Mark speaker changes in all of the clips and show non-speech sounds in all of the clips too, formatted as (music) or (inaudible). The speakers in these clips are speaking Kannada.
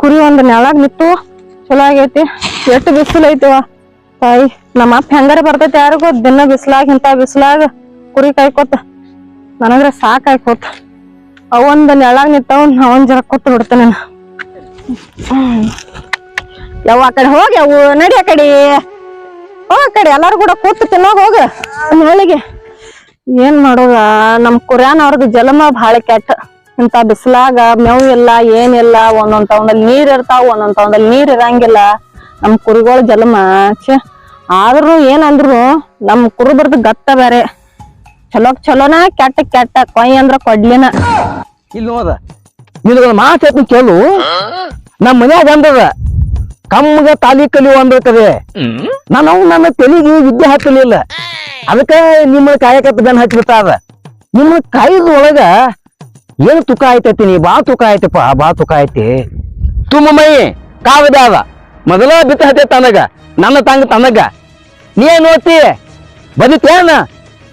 Speaker 1: ಕುರಿ ಒಂದ್ ನೆಳಾಗ್ ನಿತ್ತು ಚಲೋ ಆಗೈತಿ. ಎಷ್ಟು ಬಿಸಿಲು ಐತಿವ ತಾಯಿ, ನಮ್ಮ ಅಪ್ಪ ಹೆಂಗಾರ ಬರ್ತೈತಿ ಯಾರಿಗೂ? ದಿನ ಬಿಸ್ಲಾಗ ಇಂತ ಬಿಸ್ಲಾಗ ಕುರಿ ಕಾಯ್ಕೋತ ನನಗ್ರ ಸಾಕ್ ಆಯ್ಕೋತ ಅವೊಂದ್ ನೆಳಾಗ್ ನಿಂತಾವ್ ಅವನ್ ಜರ ಕೂತ್ ಬಿಡ್ತೇನೆ ಯಾವ ಆ ಕಡೆ ಹೋಗಿ ಅವು ನಡಿ ಆ ಕಡೆ. ಹೋ, ಆ ಕಡೆ ಎಲ್ಲಾರು ಕೂಡ ಕೂತು ತಿನ್ನೋಗ ಹೋಗ. ಹೇಳಿಗೆ ಏನ್ ಮಾಡೋದ? ನಮ್ ಕುರ್ಯಾನ್ ಅವ್ರದ್ದು ಜಲಮ ಭಾಳ ಕೆಟ್ಟ. ಇಂತ ಬಿಸಿಲಾಗ ಮೇವು ಇಲ್ಲ ಏನಿಲ್ಲ ಒಂದೊಂದ್ ತಗೊಂಡಲ್ಲಿ ನೀರ್ ಇರ್ತಾವ, ಒಂದೊಂದ್ ತಗೊಂಡಲ್ಲಿ ನೀರ್ ಇರಂಗಿಲ್ಲ. ನಮ್ ಕುರಿಗಳ ಜಲಮ, ಛೆ. ಆದ್ರೂ ಏನಂದ್ರು ನಮ್ ಕುರುಬರ್ದು ಗತ್ತ ಬೇರೆ ಚಲೋಕ್ ಚಲೋನ, ಕೆಟ್ಟ ಕೆಟ್ಟ, ಕೊಯ್ ಅಂದ್ರ ಕೊಡ್ಲಿನ.
Speaker 2: ಇಲ್ಲಿ ನೋದ ಮಾತು ಕೇಳು. ನಮ್ಮ ಮನ್ಯಾಗ ಅಂದದ ಕಮ್ಮಗ ತಾಲಿ ಕಲಿಯು ಅಂದಿರ್ತದೆ ನಾನು ನನ್ನ ತೆಲಿಗೆ ವಿದ್ಯೆ ಹಾಕಲಿಲ್ಲ. ಅದಕ್ಕ ನಿಮ್ಮ ಕಾಯಕತ್ತ ಬೆನ್ ಹಚ್ಬಿಟ್ಟಾದ ನಿಮ್ಮ ಕಾಯ್ದ ಒಳಗ ಏನು ತುಕ ಆಯ್ತೈತಿ? ನೀ ಬಾ ತುಕ ಆಯ್ತಪ್ಪ. ಬಾ ತುಕ ಐತಿ ತುಂಬ ಮೈ ಕಾವದಾವ ಮೊದಲ ಬಿತ್ತ ಹತ್ತೆ ತನಗ, ನನ್ನ ತಂಗ ತನಗ. ನೀ ಏನ್ ಓದ್ತಿ ಬದಿತೇನ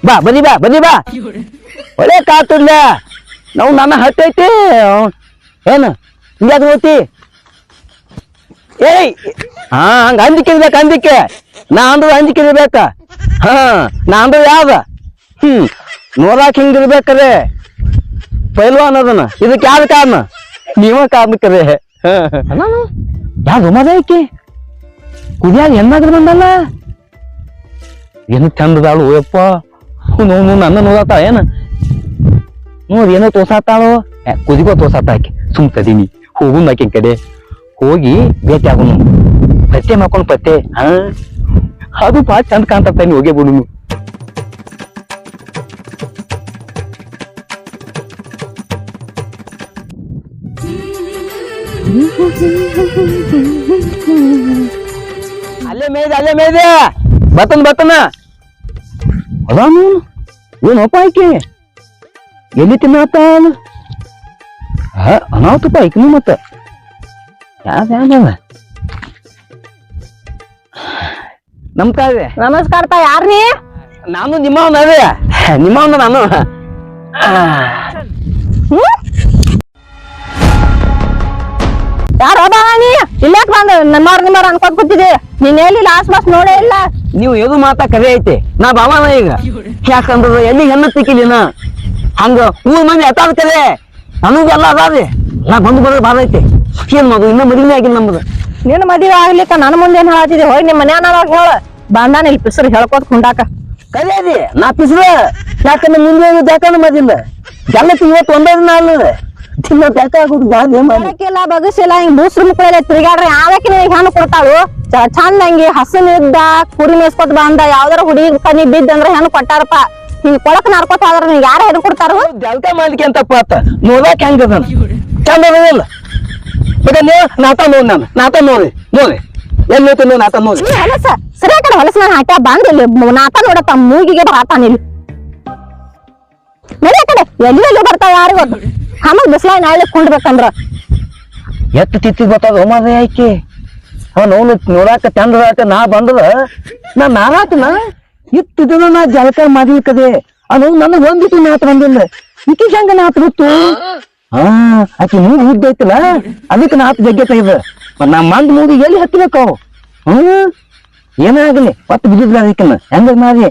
Speaker 2: ಬಾ ಬದಿ ಬಾ ಬದಿ ಬಾ. ಒಳ್ಳೆ ಕಾತುಲ್ಲ ನಾವು ನನ್ನ ಹತ್ತೈತಿ ಏನು? ಹಿಂಗ್ಯಾಕ ಓದ್ತಿ ಏಯ್! ಹಾ, ಹಂಗ ಅಂಜಿಕೆ ಇರ್ಬೇಕು, ಅಂದಿಕೆ. ನಾ ಅಂದ್ರ ಅಂಜಿಕೆ ಇರ್ಬೇಕ. ಹಾ, ನಾ ಅಂದ್ರ ಯಾವ ಹ್ಮ್, ನೋಡಾಕ್ ಹಿಂಗಿರ್ಬೇಕರೆ ಪೈಲ್ವಾನ್ ಅದನ್ನ. ಇದಕ್ಕೆ ಯಾವ್ದು ಕಾರಣ? ನೀವ ಕಾರಣ ಹ. ನಾನು ಯಾವ್ದು ಮದ ಐಕಿ ಕುದಿಯಾಗ ಹೆಣ್ಣಾಗ್ರ ಬಂದಲ್ಲ? ಏನು ಚಂದದಾಳು ಯಪ್ಪ. ನೋವು ನನ್ನ ನೋದಾತ ಏನ? ನೋಡ್ ಏನೋ ತೋಸಾತಾಳು ಕುದಿಗೋ ತೋಸಾತ ಆಕೆ. ಸುಮ್ ಕದೀನಿ. ಹೋಗು ಆಕಿನ ಕಡೆ. ಹೋಗಿ ಭೇಟಿ ಆಗುನು. ಪತ್ತೆ ಮಾಡ್ಕೊಂಡು ಪತ್ತೆ. ಹಾ. ಅದು ಭಾಳ ಚಂದ ಕಾಣ್ತಾ ಹೋಗೇ ಬಿಡುನು ಅಲ್ಲೇ ಮೇಯ್ದೆ ಅಲ್ಲೇ ಮೇಯ್ದೆ. ಬತ್ತನ್ ಬತ್ತನ. ಅದಾನು? ಏನಪ್ಪ ಆಯ್ಕೆ? ಎಲ್ಲಿ ತಿನ್ನತ್ತಾನ ಹ ಅನಾಹುತಪ್ಪ ಐಕನು ಮತ್ತ. ಯಾವ್ದು ಯಾವ್ದವ ನಮಸ್ಕಾರ
Speaker 1: ನಮಸ್ಕಾರ ತಾ ಯಾರ್ ನೀ?
Speaker 2: ನಾನು ನಿಮ್ಮವನ ಅದೇ ನಿಮ್ಮವನ ನಾನು.
Speaker 1: ಯಾರ ನೀ ಇಲ್ಲಾಕ್ ಬಂದ? ನಮ್ಮವ್ರ ನಿಮ್ಮವ್ರ ಅನ್ಕೊಂಡ್ ಕೂತಿದ್ದೆ. ನೀನ್ ಎಲ್ಲಿ ಬಸ್ ನೋಡೇ ಇಲ್ಲ?
Speaker 2: ನೀವು ಎದು ಮಾತಾ ಕರೆ ಐತೆ. ನಾ ಬಾವನ ಈಗ. ಯಾಕಂದ್ರ ಎಲ್ಲಿ ಹೆಣ್ಣ ತಿಕ್ಕಿಲಿನ ಹಂಗ ಮೂರ್ ಮಂದಿ ಎತ್ತಾದ ಕರೆ. ನನಗೆಲ್ಲ ಅದಾವೆ ನಾ ಬಂದು ಬರೋದು ಬಾಧ ಐತೆ. ಏನ್ ಮಗು ಇನ್ನೂ ಮದುವೆ ಆಗಿಲ್ಲ ನಮ್ದು.
Speaker 1: ನಿನ್ನ ಮದುವೆ ಆಗ್ಲಿಕ್ಕ ನನ್ನ ಮುಂದೆ ಏನ್ ಹೇಳತ್ತಿದ್ದೆ ಹೋಗಿ ನಿಮ್ಮ ಅನ್ನೋದಾಗ ಹೇಳ. ಬಂದಾನ ಇಲ್ಲಿ ಪಿಸರು ಹೇಳ್ಕೊತ ಕುಂಡಾಕ.
Speaker 2: ಕರೆ ಅದಿ ನಾ ಪಿಸ್ರ. ಯಾಕಂದ್ರೆ ಮುಂದೆ ಯಾಕಂದ್ರೆ ಮದಿಂದ ಎಲ್ಲ ಇವತ್ತು ಒಂದೇ ದಿನ ಅಲ್ಲ ಮಾಡಿ.
Speaker 1: ಬಗಸಿಲ್ಲ ಬಗಸಿಲ್ಲ ಹಿಂಗ್ ಬೂಸ್ರು ಮುಕ್ಕಳೆಲ್ಲ ತಿರುಗಾಡ್ರಿ ಯಾವಕ್ಕೆ ನಿನಗೆ ಹೆಣ್ಣು ಕೊಡ್ತಾಳು? ಚ- ಚಂದ ಹಂಗೆ ಹಸನ್ ಇದ್ದ ಕುರಿ ಮೇಸ್ಕೊತ್ ಬಂದ ಯಾವ್ದಾರ ಹುಡುಗಿ ಕನಿ ಬಿದ್ದ ಅಂದ್ರೆ ಹೆಣ್ಣು ಕೊಟ್ಟಾರಪ್ಪ? ಹಿಂಗ್ ಕೊಳಕ್ ನಾರ್ಕೊತ ಆದ್ರ ನಿಂಗೆ ಯಾರ ಹೆಣ್ಣು ಕೊಡ್ತಾರ?
Speaker 2: ಜಲ್ಕ ಮಾಡ್ಲಿಕ್ಕೆ ಅಂತಪ್ಪ ಆತ ನೋಡಕ್ ಹೆಂಗ ಚಂದ ಬೇಕ ನೀವು ನಾತ ನೋಡಿ ನಾನು. ನಾತ ನೋಡಿ ನೋಡಿ. ಎಲ್ಲಿ ಹೋಯ್ತು ನೀವು ನಾತ ನೋಡಿ?
Speaker 1: ನೀ ಹೊಲಸ ಸರಿ ಕಡೆ ಹೊಲಸ ನಾನು ಹಾಟ ಬಂದ್ ನಾತ ನೋಡಪ್ಪ ಮೂಗಿಗೆ ಕಡೆ ಎಲ್ಲಿ ಎಲ್ಲಿ ಬರ್ತಾವ ಯಾರಿಗ್ ಗೊತ್ತು? ಆಮೇಲೆ ಬಿಸ್ಲಾಗ ನಾಳೆ ಕುಂಡ್ಬೇಕಂದ್ರ.
Speaker 2: ಎತ್ತು ತಿತ್ತಿ ಬರ್ತದ ಮಾದ ಆಯ್ಕೆ. ಅವನು ಅವನು ನೋಡಾಕ ತಂದ್ರಾಕ ನಾ ಬಂದದ. ನಾ ಇತ್ತು ದಿನ ನಾ ಜಳಕ ಮಾಡಿಕದೆ ಅದು ನನಗೆ ಒಂದಿತ್ತು ನಾತ್ ಬಂದಿಲ್ಲ ಈಕಿ ಹೆಂಗ ನಾತ್ ಬಿತ್ತು ಹಾ, ಆಕಿ ಮೂಗು ಉದ್ದೈತಲ್ಲ ಅದಕ್ಕೆ ನಾತ್ ಜಗ್ಗೆ ತೆಗೆದ ಮತ್ ನಾ ಮಂದ್ ಮೂಗು ಎಲ್ಲಿ ಹತ್ತಬೇಕು ಅವು? ಹ್ಮ್ ಏನಾಗಲಿ ಒಟ್ಟು ಬಿದ್ದಿದ್ಲ ಅದಕ್ಕೆ ಹೆಂಗ ಮಾಡಿ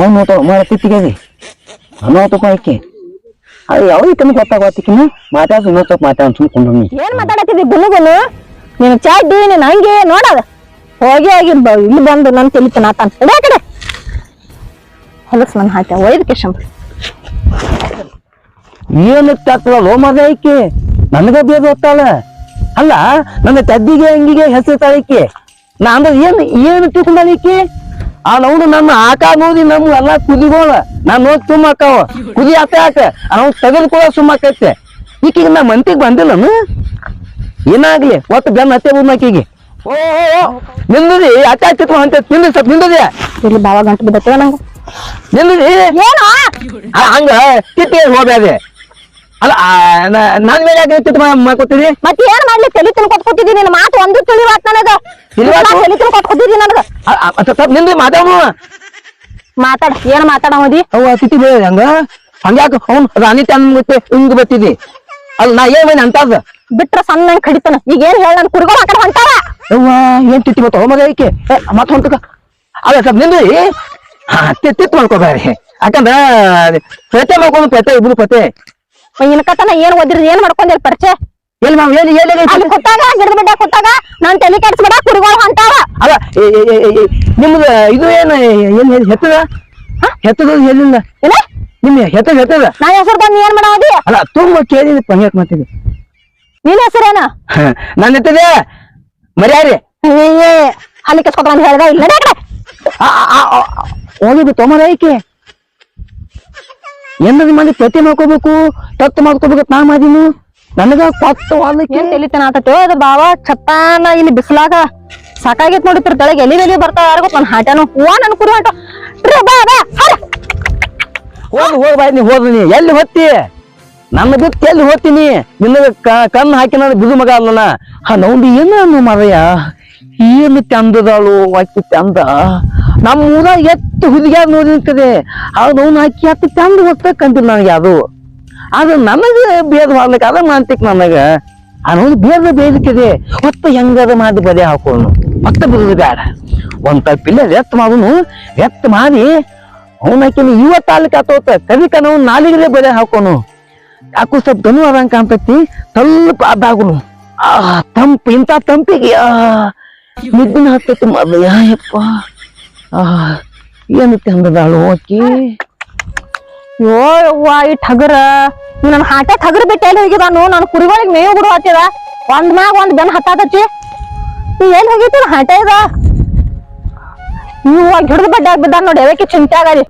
Speaker 2: ತಿತ್ತಿಗೆ ಮಾಡ ತಿತ್ತಿಗೆ ಅನ್ನೋತಪ್ಪ ಆಕಿ. ಅದು ಯಾವ ಕಮ್ಮಿ ಗೊತ್ತಾಗತ್ತಿಕಿನ ಮಾತಾಡ್ ಇನ್ನೊಂದ್ ಸ್ವಲ್ಪ ಮಾತಾಡ್ ಸುಮ್ಕೊಂಡು
Speaker 1: ಏನ್ ಮಾತಾಡತ್ತಿದ್ದಿ ಗುನು ಗುನು ನೀನ್ ಚಾಡ್ಡಿ ನೀನ್ ಹಂಗೆ ನೋಡದ ಹೋಗಿ ಹೋಗಿ ಬ- ಇಲ್ಲಿ ಬಂದು ನನ್ ತಿಳಿತು ನಾತಾನ ಇಡೇ ಕಡೆ. ಹೊಲಸ್ ನನ್ ಹಾಕ್ಯ ಒಯ್ದ ಕೇಶಂಬ
Speaker 2: ಏನು ತಕ್ಕಲ್ಲ ಮದ ಐಕಿ ನನಗ ಬೇಗ ಗೊತ್ತಾಳ ಅಲ್ಲ ನನ್ನ ತದ್ದಿಗೆ ಅಂಗಿಗೆ ಹೆಸರು ತಾಳಿಕೆ. ನಾ ಏನು ಏನ್ ಏನು ತಿಳ್ಕೊಂಡಾಳಿಕೆ ಆ ನೋಡು ನಮ್ಮ ಆಕ ನೋಡಿ ನಮ್ಮ ಎಲ್ಲಾ ಕುದಿಗೋಳ. ನಾ ನೋಡ್ ಸುಮ್ಮ ಅಕ್ಕಾವ. ಕುದಿ ಆತ ಯಾಕ? ಅವ್ನು ತೆಗೆದುಕೊಳ್ಳೋ ಸುಮ್ಮ ಆಕೈತೆ. ಈಕೀಗ ನಾ ಮಂತಿಗೆ ಬಂದಿಲ್ಲ ಏನಾಗ್ಲಿ? ಒಟ್ಟು ಬೆನ್ನ ಹತ್ತೆ ಬಂದ ಆಕಿಗೆ. ಓ ನಿಂದದಿ ಅಟ್ಟ ಹತ್ತಿತ್ತು ಅಂತ ನಿಂದ ಸ್ವಲ್ಪ ನಿಂದದಿ
Speaker 1: ಇಲ್ಲಿ ಬಾವ ಗಂಟು ಬಿದ್ದತ್ತವ ನಂಗೆ.
Speaker 2: ನಿಂದದಿ
Speaker 1: ಏನೋ?
Speaker 2: ಹಂಗ ಕಿತ್ತಿ ಹೋಗ್ಬೇದೆ ಅಲ್ಲ ನನ್ ಮೇಲೆ ಯಾಕೆ ಕಿತ್ತು ಮಾಡ್ಕೊತೀರಿ
Speaker 1: ಮತ್ ಏನ್ ಮಾಡ್ಲಿ? ತಲಿ ತಿನ್ ಕೊಟ್ಕೊತಿದಿ ನಿನ್. ಮಾತು ಒಂದು ತಿಳಿವಾತ್ ನನಗ? ತಲಿ ತಿನ್ಕೊತ್ ಕೂತಿದ್ದಿ ನನಗ.
Speaker 2: ನಿಂದು ಮಾತಾಡು.
Speaker 1: ಮಾತಾಡ. ಏನ್ ಮಾತಾಡಮದಿ
Speaker 2: ಅವ ಅತಿಥಿ ಬೇರೆ ಹಂಗ? ಹಂಗ್ಯಾಕ ಅವ್ನು ರಾಣಿ ತನ್ ಮತ್ತೆ ಹಿಂಗ್ ಬತ್ತಿದಿ ಅಲ್ಲ ನಾ ಏನ್ ಮಾಡಿ ಅಂತದ
Speaker 1: ಬಿಟ್ರ ಸಣ್ಣ ಕಡಿತನ. ಈಗ ಏನ್ ಹೇಳ ನನ್? ಕುರಿಗಳು ಮಾತಾಡ
Speaker 2: ಅವ್ವ ಏನ್ ತಿತ್ತಿ ಬತ್ತ ಮಗ ಐಕೆ ಮತ್ ಹೊಂಟಕ ಅಲ್ಲ ಸ್ವಲ್ಪ ನಿಂದ್ರಿ ಹಾ ತಿತ್ ಮಾಡ್ಕೋಬೇಡಿ ಯಾಕಂದ್ರ ಪೇಟೆ ಮಾಡ್ಕೊಂಡು ಪೇಟೆ ಇಬ್ರು ಪೇಟೆ.
Speaker 1: ಇನ್ ಕತನ ಏನ್ ಓದಿರಿ ಏನ್ ಮಾಡ್ಕೊಂಡಿರಿ ಪರಿಚಯ?
Speaker 2: ಎಲ್ಲಿ ಮಾವ್ ಎಲ್ಲಿ ಎಲ್ಲಿ
Speaker 1: ಅಲ್ಲಿ ಕೂತಾಗ ಗಿಡದ ಬಿಡ್ಡ ಕೂತಾಗ ನಾನ್ ತಲೆ ಕೆಡ್ಸ್ಬೇಡ ಕುರಿಗಳು ಹೊಂಟಾವ.
Speaker 2: ಅಲ್ಲ ನಿಮ್ದು ಇದು ಏನು ಏನು ಹೆತ್ತದ? ಹೆತ್ತದ ಹೇಳಿಲ್ಲ
Speaker 1: ಏನ
Speaker 2: ನಿಮ್ ಹೆತ್ತದ ಹೆತ್ತದ?
Speaker 1: ನಾ ಹೆಸರು ಬಂದ್ ಏನ್ ಮಾಡೋದಿ
Speaker 2: ಅಲ್ಲ ತುಂಬಾ ಕೇಳಿದ ಪಂಗ್ಯಾಕ್ ಮಾತಿದೆ
Speaker 1: ನಿನ್ ಹೆಸರೇನ
Speaker 2: ನನ್ನ ಹೆತ್ತದೆ ಮರ್ಯಾರಿ
Speaker 1: ಅಲ್ಲಿ ಕಸ್ಕೊತ ಹೇಳ್ದ ಇಲ್ಲ.
Speaker 2: ಹೋಗಿದ್ದು ತೊಮರ ಐಕೆ ಎಂದ ಮಂದಿ ಪ್ರತಿ ಮಾಡ್ಕೋಬೇಕು ತತ್ತು ಮಾಡ್ಕೋಬೇಕು ನಾ ಮಾಡಿನು? ನನಗ ಕೊಟ್ಟು ಅಲ್ಲಕ್ಕೆ
Speaker 1: ಏನ್ ತೆಲಿತನ ಆತತೋ ಅದು ಬಾವ ಚಪ್ಪಾನ ಇಲ್ಲಿ ಬಿಸಿಲಾಗ. ಸಾಕಾಗೈತ್ ನೋಡಿತ್ರ ತಳಗೆ. ಎಲಿ ಎಲಿ ಬರ್ತಾವ ಯಾರಿಗೂ ನನ್ ಹಾಟನು ಹೂವ ನನ್ ಕುರು ಹೊಂಟ. ಬಾ ಬಾ ಹರ.
Speaker 2: ಹೋದ್ ಹೋಗ್ ಬಾಯ್ ನೀ ಹೋದ್ ನೀ. ಎಲ್ಲಿ ಹೊತ್ತಿ ನನ್ನ ಬಿಟ್ಟು ಎಲ್ಲಿ ಹೋಗ್ತೀನಿ ನಿನ್ನ ಕಣ್ಣು ಹಾಕಿ ನನ್ನ ಬಿದು ಮಗ ಅಲ್ಲನ ಹಾ ನೋಡಿ ಏನು ಮರಯ್ಯ? ಏನು ತಂದದಾಳು ಆಕಿ ಚಂದ ನಮ್ಮ ಊರ ಎತ್ತು ಹುಲಿಗ್ಯಾಗ ನೋಡಿರ್ತದೆ ಅವ್ರು ಅವ್ನು ಅಕ್ಕಿ ಹತ್ತಿ ಚಂದ ಹೊಸ್ತಕ್ಕಂತಿಲ್ಲ ನನಗೆ ಅದು. ಅದು ನನಗೆ ಭೇದ ಮಾಡ್ಲಿಕ್ಕೆ ಅದ ಮಾಂತಿಕ್ ನನಗ. ಅನ್ನೋದು ಭೇದ ಬೇದಿಕ್ಕಿದೆ. ಹೊತ್ತ ಹೆಂಗದ ಮಾಡಿ ಬದೇ ಹಾಕೋನು? ಮತ್ತೆ ಬಿಡುದು ಬೇಡ. ಒಂದ್ ತಪ್ಪಿಲ್ಲ ಎತ್ತ ಮಾಡೋನು. ಎತ್ತ ಮಾಡಿ ಅವನಕಿನ ಇವ ತಾಲೂಕು ಆತೋತ ಕವಿಕ ನಾವು ನಾಲಿಗೆ ಬದೇ ಹಾಕೋನು. ಯಾಕು ಸ್ವಲ್ಪ ಗನು ಅದ ಕಾಣ್ತೈತಿ. ತಲ್ಪ ಅದಾಗುನು. ಆ, ತಂಪು, ಇಂಥ ತಂಪಿಗೆ ನಿದ್ದಿನ ಹತ್ತೈತಿ ಮೊದಲು ಯಪ್ಪ. ಆ ಏನು ತಂದದಳು ಅಕ್ಕಿ
Speaker 1: ಯೋ ಯವ್ವ ಈ ಟಗರ ನನ್ನ ಹಾಟೆ ಠಗರ್ ಬಿಟ್ಟು ಎಲ್ಲಿ ಹೋಗಿದಾನು ನನ್ನ ಕುರಿಗಳಿಗೆ ಮೇವು ಬಿಡು ಹತ್ತಿದ ಒಂದ್ ಮ್ಯಾಗ ಒಂದ್ ಬೆನ್ ಹತ್ತಾತತಿ ನೀ ಎಲ್ಲಿ ಹೋಗಿತ್ತು ಹಾಟೆ ಇದ ನೀವು ಹಿಡಿದು ಬಡ್ಡೆ ಬಿದ್ದ ನೋಡಿ ಅದಕ್ಕೆ ಚಿಂತೆ ಆಗಲಿ.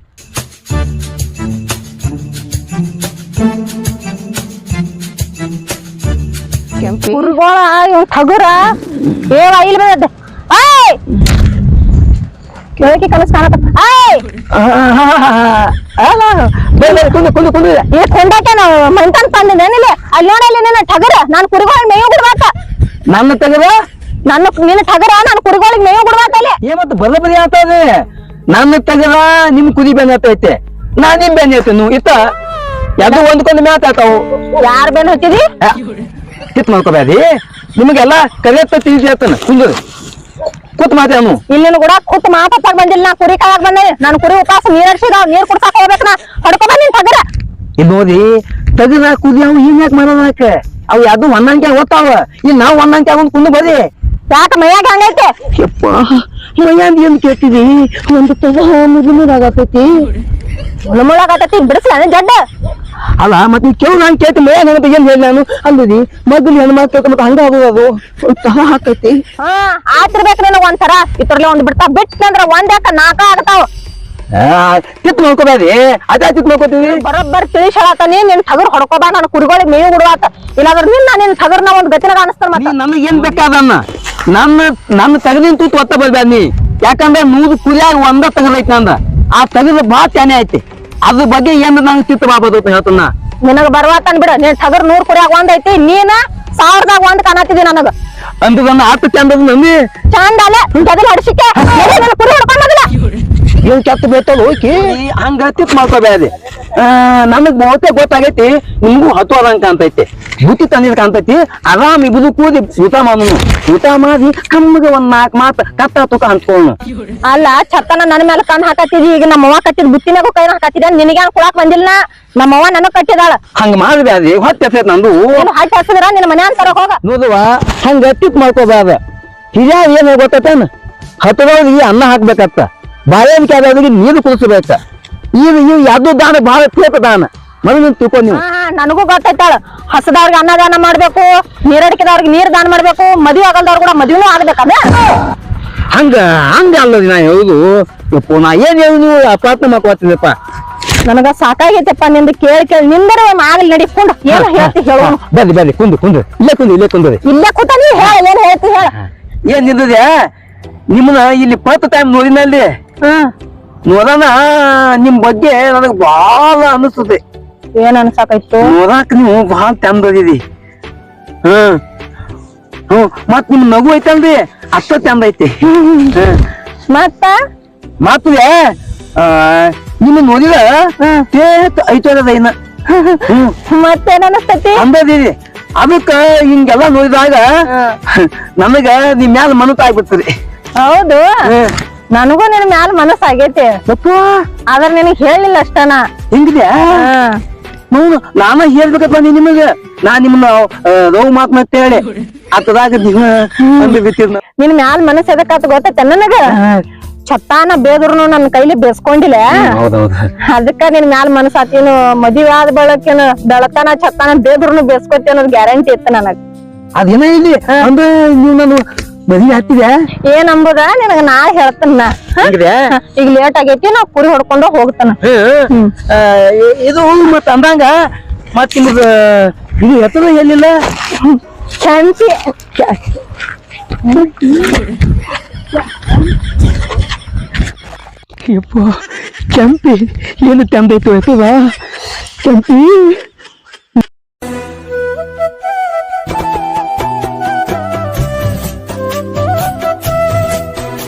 Speaker 1: ಕುರಿಗೋಳ ಇವ್ ಟಗರ ಏ ಇಲ್ಲಿ ಬಂದದ್ದೆ. ಆಯ್ ಕೇಳಕ್ಕೆ ಕನಸು ಕಾಣತ್ತ ಆಯ್
Speaker 2: ಬೇರೆ (laughs) ಬೇರೆ ಕುಂದು ಕುಂದು ಕುಂದು.
Speaker 1: ಈ ಕೊಂಡಾಕೆ ನಾವು ಮಂಟನ್ ತಂದಿದ್ದೇನಿಲ್ಲ ಅಲ್ಲಿ ನೋಡಲ್ಲಿ ನಿನ್ನ ಟಗರ. ನಾನು ಕುರಿಗಳ ಬಿಡ್ಬೇಕ
Speaker 2: ನನ್ನ ತೆಗೆದ
Speaker 1: ನನ್ನ ನಿನ್ನ ಟಗರ ನಾನು ಕುರಿಗಳಿಗೆ
Speaker 2: ಏ ಮತ್ತೆ ಬರಿ ನನ್ನ ತೆಗೆದ ನಿಮ್ ಕುದಿ ಬೆನ್ನ ನಾ ನಿಮ್ ಬೆನ್ನ ಇತ್ತ? ಅದು ಒಂದ್ಕೊಂದು ಮ್ಯಾತ್ ಆತಾವು.
Speaker 1: ಯಾರ್ ಬೆನ್ ಹತ್ತಿದಿ?
Speaker 2: ಕಿತ್ ಮಾಡ್ಕೋಬೇಡಿ ನಿಮಗೆಲ್ಲ ಕರೆಯತ್ತ ತಿಳಿಸಿ ಹೇಳ್ತಾನೆ. ಕುಂದ್ರಿ. ಕೂತ್ ಮಾತೇನು
Speaker 1: ಇಲ್ಲಿನ ಕೂಡ ಕೂತ್ ಮಾತಾಡ್ತಾಗ ಬಂದಿಲ್ಲ. ನಾ ಕುರಿ ಕಾಯಕ್ ಬಂದೆ. ನಾನು ಕುರಿ ಉಪವಾಸ ನೀರ್ ಹರಿಸಿದ ನೀರ್ ಕುಡ್ಸಾಕ ಹೋಗ್ಬೇಕ ನಾ. ಹೊಡ್ಕೊ ಬಂದಿನ ತಗರ
Speaker 2: ಇಲ್ಲಿ ನೋಡಿ ತಗರ ಕುದಿ ಅವು ಹಿಂಗ್ ಯಾಕೆ ಮಾಡೋದಕ್ಕೆ ಅವು ಯಾವ್ದು ಒಂದಂಕೆ ಓದ್ತಾವ. ಇಲ್ಲಿ ನಾವು ಒಂದಂಕೆ ಆಗೊಂಡ್ ಕುಂದು ಬದಿ
Speaker 1: ಯಾಕ ಮೈಯಾಗ ಹಂಗೈತೆ
Speaker 2: ಯಪ್ಪ ಮೈಯಾಂದ ಏನ್ ಕೇಳ್ತಿದಿ? ಒಂದು ತಗ ಮುಗಿದಾಗತೈತಿ
Speaker 1: ಮುಳಮುಳಾಗತೈತಿ ಬಿಡಿಸ್ಲಾನ ಜಡ್ಡ?
Speaker 2: ಅಲ್ಲ ಮತ್ತೆ ನೀ ಕೇಳು ನಾನು ಕೇಳ್ತಿ ಮೇ ಹಂಗಂತ ಏನ್ ಹೇಳಿ ನಾನು? ಮೊದಲು ಹೆಣ್ಮಕ್ಳು ಮತ್ತೆ ಹಂಗ ಆಗೋದು ತಗ ಹಾಕೈತಿ.
Speaker 1: ಹಾ ಆತಿರ್ಬೇಕು ನನಗ ಒಂಥರ ಇದ್ರಲ್ಲೇ ಒಂದ್ ಬಿಡ್ತಾ ಬಿಟ್ಟಂದ್ರ ಒಂದ್ ಯಾಕ ನಾಕ ಆಗ್ತಾವ?
Speaker 2: ತಿತ್ ನೋಡ್ಕೋಬೇಡಿ ಅದೇ ಕಿತ್ ನೋಡ್ಕೋತೀವಿ.
Speaker 1: ಬರೋಬ್ಬರ್ ತಿಳಿಸ್ ನೀನ್ ನಿನ್ ಟಗರ್ ಹೊಡ್ಕೋಬಾ ನಾನು ಕುರಿಗಳಿಗೆ ಮೇವು ಹುಡುಗಾತ ಇಲ್ಲಾಂದ್ರ ನಿನ್ನ ನಿನ್ ಟಗರ್ನ ಒಂದ್ ಗತಿನಾಗ ಅನಸ್ತಾರ ಮತ್ತ.
Speaker 2: ನನಗೆ ಏನ್ ಬೇಕಾದನ್ನ? ನನ್ನ ನನ್ನ ತಗದಿನ ತೂತ್ ಒತ್ತ ಬರ್ಬೇಡ ನೀ ಯಾಕಂದ್ರೆ ನೂದು ಕುರಿಯಾಗ ಒಂದ ತೆಗದೈತಿ ನಂದ. ಆ ತೆಗದ ಬಾ ತ್ಯಾನೆ ಐತಿ. ಅದ್ರ ಬಗ್ಗೆ ಏನ್ ನಂಗೆ ಚಿತ್ತ ಬಾಬದು ಅಂತ ಹೇಳ್ತಾನ
Speaker 1: ನಿನಗ ಬರ್ವಾತನ್ ಬಿಡ ನೀನ್ ಸಗರ್ ನೂರ್ ಕುರಿಯಾಗ ಒಂದ್ ಐತಿ ನೀನ ಸಾವಿರದಾಗ ಒಂದ್ ಕಾಣತಿದಿ ನನಗ.
Speaker 2: ಅಂತ ನನ್ನ ಆತ ಚಂದದ ನಂದಿ.
Speaker 1: ಚಂದ ಅಲ್ಲ ಟಗರ್ ಹೊಡ್ಸಿಕೆ. ಕುರಿ
Speaker 2: ಏನ್ ಕೆತ್ತ ಬೀಳ್ತದ ಹೋಗಿ? ಹಂಗ ತಿತ್ ಮಾಡ್ಕೋಬೇಡಿ. ನನಗ್ ಬಹುತೇಕ ಗೊತ್ತಾಗೈತಿ ನಿಮ್ಗೂ ಹತ್ತು ಅದಂಗ ಕಾಣ್ತೈತಿ. ಬುತ್ತಿ ತಂದಿದ್ ಕಾಣ್ತೈತಿ ಆರಾಮ್ ಇಬುದು ಕೂದಿ ಊಟ ಮಾಡೋನು. ಊಟ ಮಾಡಿ ಕಮ್ಮಗೆ ಒಂದ್ ನಾಲ್ಕು ಮಾತು ಕತ್ತ ತುಕ ಹಂಚ್ಕೊಳ್ಳು
Speaker 1: ಅಲ್ಲ ಚತ್ತನ ನನ್ನ ಮೇಲೆ ಕಣ್ ಹಾಕತ್ತಿದಿ ಈಗ ನಮ್ಮವ್ವ ಕಟ್ಟಿದ್ ಬುತ್ತಿನಾಗೂ ಕೈ ಹಾಕತ್ತಿದ ನಿನಗೆ ಕುಳಾಕ್ ಬಂದಿಲ್ಲ? ನಮ್ಮವ್ವ ನನಗ್ ಕಟ್ಟಿದಾಳ.
Speaker 2: ಹಂಗ ಮಾಡ್ಬೇಡಿ ಹೊಟ್ಟೆ ನಂದು.
Speaker 1: ನೀನು ಹಟ್ಟಿ ಹಸಿದ್ರ ನಿನ್ನ ಮನೆ ಅಂತಾರ ಹೋಗ.
Speaker 2: ನೋಡುವ ಹಂಗ ತಿತ್ ಮಾಡ್ಕೋಬೇಡ ಹಿರಿಯ ಏನ್ ಗೊತ್ತೇನ ಹತ್ತದವ್ರಿಗೆ ಅನ್ನ ಹಾಕ್ಬೇಕತ್ತ. ಬಾಳೆಹಣ್ಣು ಆದವ್ರಿಗೆ ನೀರು ಕುದಿಸ್ಬೇಕ. ಇದು ಇವು ಯಾವ್ದು ದಾನ ಬಹಳ ತೇಪ ದಾನ. ಮನಗಿನ ತಿಳ್ಕೊ ನೀವು.
Speaker 1: ನನಗೂ ಗೊತ್ತೈತಾಳ ಹಸದವ್ರಿಗೆ ಅನ್ನದಾನ ಮಾಡ್ಬೇಕು ನೀರಡಿಕೆದವ್ರಿಗೆ ನೀರ್ ದಾನ ಮಾಡ್ಬೇಕು ಮದುವೆ ಆಗಲ್ದವ್ರು ಕೂಡ ಮದುವೆ ಆಗ್ಬೇಕಂದ್ರೆ
Speaker 2: ಹಂಗ ಹಂಗ ಅಲ್ಲದ ನಾ ಹೇಳುದು ಯಪ್ಪು ನಾ ಏನ್ ಹೇಳಿ ನೀವು ಅಪಾರ್ಥ ಮಾಡ್ಕೊತಿದ್ದಪ್ಪ
Speaker 1: ನನಗ ಸಾಕಾಗೈತಪ್ಪ ನಿಂದ ಕೇಳಿ ಕೇಳಿ. ನಿಂದರ ಆಗಲಿ ನಡಿಕೊಂಡು ಏನು ಹೇಳ್ತಿ ಹೇಳು.
Speaker 2: ಬರ್ರಿ ಬರ್ರಿ ಕುಂದು ಕುಂದು. ಇಲ್ಲೇ ಕುಂದು ಇಲ್ಲೇ ಕುಂದ್ರಿ
Speaker 1: ಇಲ್ಲೇ ಕೂತ ನೀ ಹೇಳ ಏನ್ ಹೇಳ್ತಿ ಹೇಳ.
Speaker 2: ಏನ್ ನಿಂದದ್ಯಾ? ನಿಮ್ಮನ್ನ ಇಲ್ಲಿ ಪತ್ ಟೈಮ್ ನೋಡಿನಲ್ಲಿ ನೋಡೋಣ ನಿಮ್ ಬಗ್ಗೆ ನನಗೆ ಬಹಳ ಅನಿಸ್ತದೆ.
Speaker 1: ಏನ್ ಅನ್ಸಾಕೈತು
Speaker 2: ನೋಡಾಕ ನೀವು ಬಹಳ ಚಂದದಿದಿ. ಹ್ಮ್ ಹ್ಮ್ ಮತ್ ನಿಮ್ ನಗು ಐತಲ್ರಿ? ಅಷ್ಟ ಚಂದ ಐತಿ.
Speaker 1: ಮತ್ತ?
Speaker 2: ಮಾತು ನಿಮ್ ನೋಡಿದ ಐತದ ಇನ್ನ.
Speaker 1: ಮತ್ತೇನ್ ಅನಸ್ತೈತಿ?
Speaker 2: ಅಂದದಿರಿ ಅದಕ್ಕ ಹಿಂಗೆಲ್ಲ ನೋಡಿದಾಗ ನನಗ ನಿಮ್ ಮ್ಯಾಲ ಮನತ ಆಗ್ಬಿಡ್ತದೆ.
Speaker 1: ಹೌದು. ನನಗೂ ನಿನ್ ಮ್ಯಾಲ ಮನಸ್ಸು ಆಗೈತಿ. ಆದ್ರೆ ನಿನಗ್ ಹೇಳಿಲ್ಲ ಅಷ್ಟನ.
Speaker 2: ಹಿಂಗಿದ್ಯಾ? ನೋಡು ನಾನ ಹೇಳ್ಬೇಕಪ್ಪ ನೀ ನಿಮಗ. ನಾ ನಿಮ್ಮನ್ನ ನೋವು ಮತ್ತೆ ಹೇಳಿ. ಬಿತ್ತಿರ್ನ
Speaker 1: ನಿನ್. ಮ್ಯಾಲ ಮನಸ್ಸು ಎದಕ್ಕಾತ ಗೊತ್ತೈತೆ ನನಗ? ಚತ್ತಾನ ಬೇದ್ರು ನನ್ನ ಕೈಲಿ ಬೇಸ್ಕೊಂಡಿಲ್ಲ. ಅದಕ್ಕ ನಿನ್ ಮ್ಯಾಲ ಮನಸ್ಸು ಆತೇನು ಮದುವೆ ಆದ ಬಳಕೇನು ಬೆಳತನ ಚತ್ತಾನ ಬೇದ್ರು ಬೇಸ್ಕೊತಿ ಅನ್ನೋದು ಗ್ಯಾರಂಟಿ ಇತ್ತು ನನಗ್.
Speaker 2: ಅದೇನ ಇಲ್ಲಿ? ಅಂದ್ರೆ ನೀವು ನಾನು ಮದುವೆ ಹತ್ತಿದೆ
Speaker 1: ಏನ್ ಅಂಬುದ? ನಿನಗ ನಾ ಹೇಳ್ತೇನ
Speaker 2: ಹಿಂಗಿದೆ
Speaker 1: ಈಗ ಲೇಟ್ ಆಗೈತಿ ನಾ ಕುರಿ ಹೊಡ್ಕೊಂಡ ಹೋಗ್ತಾನ.
Speaker 2: ಇದು ಮತ್ತ ಅಂದಂಗ ಮತ್ ನಿಮ್ಗ ಇದು ಎತ್ತದ ಎಲ್ಲಿಲ್ಲ?
Speaker 1: ಚಂಚಿ.
Speaker 2: ಯಪ್ಪ ಕೆಂಪಿ. ಏನು ತಂದೈತು ಎತ್ತದ? ಕೆಂಪಿ.